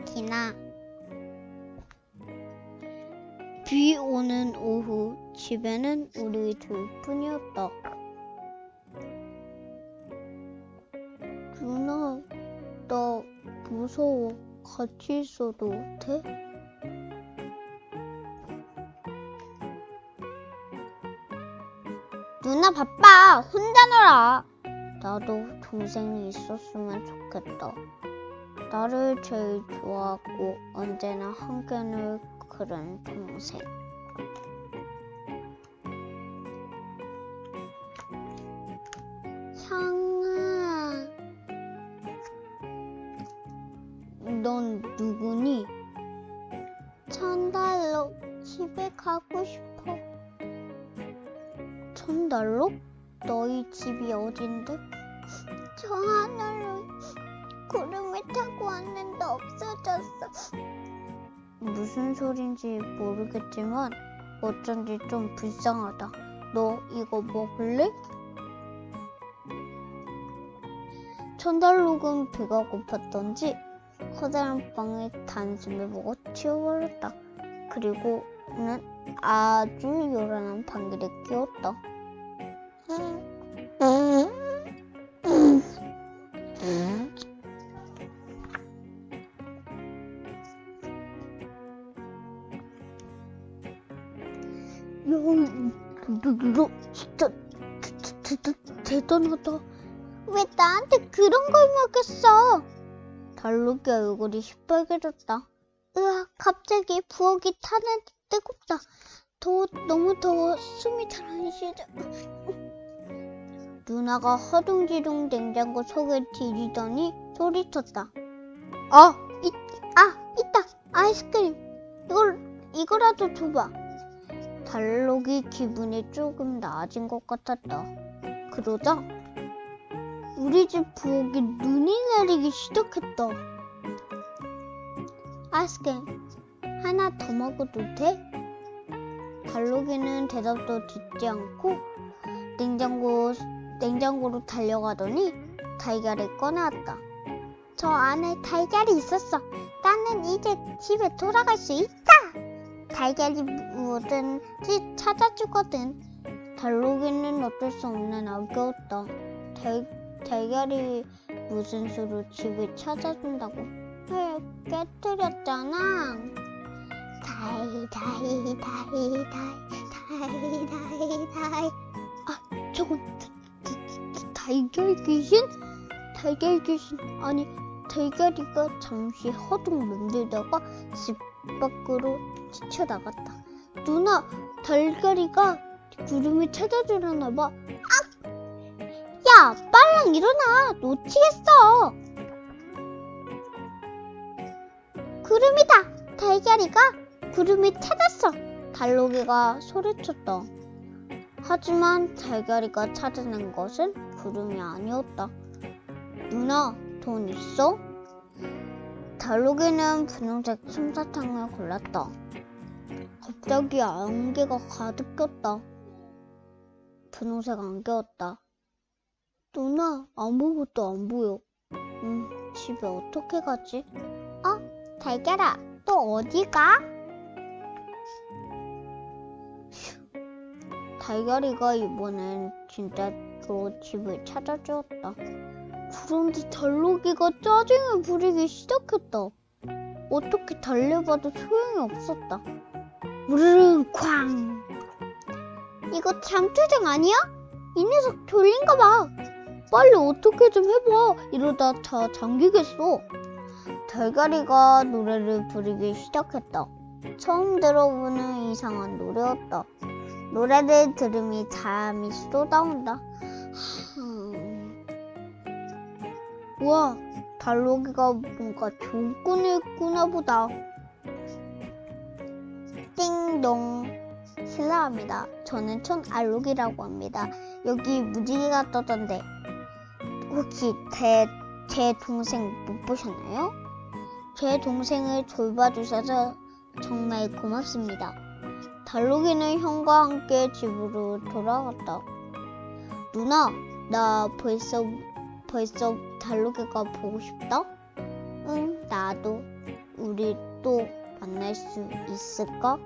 시키나? 비 오는 오후 집에는 우리 둘뿐이었다. 누나, 나 무서워. 같이 있어도 돼? 누나 바빠. 혼자 놀아. 나도 동생이 있었으면 좋겠다. 나를 제일 좋아하고 언제나 놀 그런 동생. 향아, 넌 누구니? 천달로 집에 가고 싶어. 천달로? 너희 집이 어딘데? 저 하늘로 구름을 타고 왔는데 없어졌어. 무슨 소린지 모르겠지만 어쩐지 좀 불쌍하다. 너 이거 먹을래? 천달록은 배가 고팠던지 커다란 빵에 단숨에 먹어 치워버렸다. 그리고는 아주 요란한 방귀를 뀌었다. 너, 진짜 대단하다. 왜 나한테 그런 걸 먹였어? 달록이 얼굴이 시뻘개졌다. 으아, 갑자기 부엌이 타는데 뜨겁다. 더워, 너무 더워. 숨이 잘 안 쉬져. 누나가 허둥지둥 냉장고 속을 디디더니 소리쳤다. 아, 이, 아, 있다. 아이스크림. 이걸, 이거라도 줘봐. 달록이 기분이 조금 나아진 것 같았다. 그러자 우리 집 부엌에 눈이 내리기 시작했다. 아이스크림 하나 더 먹어도 돼? 달록이는 대답도 듣지 않고 냉장고, 냉장고로 달려가더니 달걀을 꺼내왔다. 저 안에 달걀이 있었어. 나는 이제 집에 돌아갈 수 있다. 달걀이 뭐든지 찾아주거든. 달록이는 어쩔 수 없는 아기였다. 달, 달걀이 무슨 수로 집을 찾아준다고. 왜 깨뜨렸잖아. 다이 다이 다이 다이 다이 다이 다이. 아 저건 달걀 귀신? 달걀 귀신 아니 달걀이가 잠시 허둥 맴돌다가 집 밖으로 뛰쳐나갔다. 누나, 달걀이가 구름을 찾아주려나 봐. 아! 야, 빨랑 일어나. 놓치겠어. 구름이다. 달걀이가 구름을 찾았어. 달록이가 소리쳤다. 하지만 달걀이가 찾아낸 것은 구름이 아니었다. 누나, 돈 있어? 달록이는 분홍색 솜사탕을 골랐다. 갑자기 안개가 가득 꼈다. 분홍색 안개였다. 누나, 아무것도 안 보여. 음, 집에 어떻게 가지? 어, 달걀아, 또 어디 가? 휴, 달걀이가 이번엔 진짜 로 집을 찾아주었다. 그런데 달록이가 짜증을 부리기 시작했다. 어떻게 달려봐도 소용이 없었다. 무르릉 쾅! 이거 잠투정 아니야? 이 녀석 졸린가 봐. 빨리 어떻게 좀 해봐. 이러다 다 잠기겠어. 달걀이가 노래를 부르기 시작했다. 처음 들어보는 이상한 노래였다. 노래를 들으니 잠이 쏟아온다. 흠. 우와, 달록이가 뭔가 좋은 꿈을 꾸나 보다. 띵동. 실례합니다. 저는 촌알록이라고 합니다. 여기 무지개가 떠던데 혹시 제, 제 동생 못 보셨나요? 제 동생을 돌봐주셔서 정말 고맙습니다. 달록이는 형과 함께 집으로 돌아갔다. 누나, 나 벌써 벌써 달록이가 보고 싶다? 응, 나도. 또 만날 수 있을까?